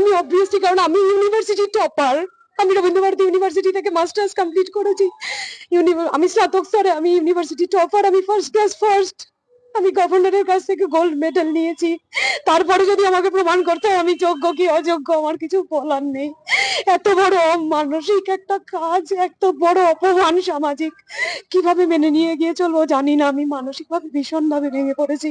আমি অবভিয়াসলি কারণ আমি ইউনিভার্সিটি টপার আমি রবীন্দ্রভারতী ইউনিভার্সিটি থেকে মাস্টার্স কমপ্লিট করেছি। আমি স্নাতক স্তরে, আমি ইউনিভার্সিটি টপার আমি ফার্স্ট ক্লাস ফার্স্ট আমি গভর্নরের কাছ থেকে গোল্ড মেডেল নিয়েছি। তারপরে যদি আমাকে প্রমাণ করতে হয়, আমি যোগ্য কি অযোগ্য, আমার কিছু বলার নেই। এত বড় মানসিক একটা কাজ, এত বড় অপমান সামাজিক। কীভাবে মেনে নিয়ে গিয়ে চলবো জানি না, আমি মানসিকভাবে ভীষণভাবে ভেঙে পড়েছি।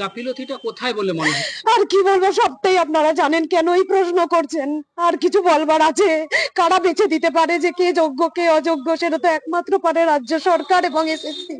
গাফিলতিটা কোথায় বলে মনে হয়? আর কি বলব, সবটাই আপনারা জানেন কেন এই প্রশ্ন করছেন? আর কিছু বলবার আছে। কারা বেছে দিতে পারে যে কে যোগ্য, কে অযোগ্য, সেটা তো একমাত্র পারে রাজ্য সরকার এবং এসএসসি।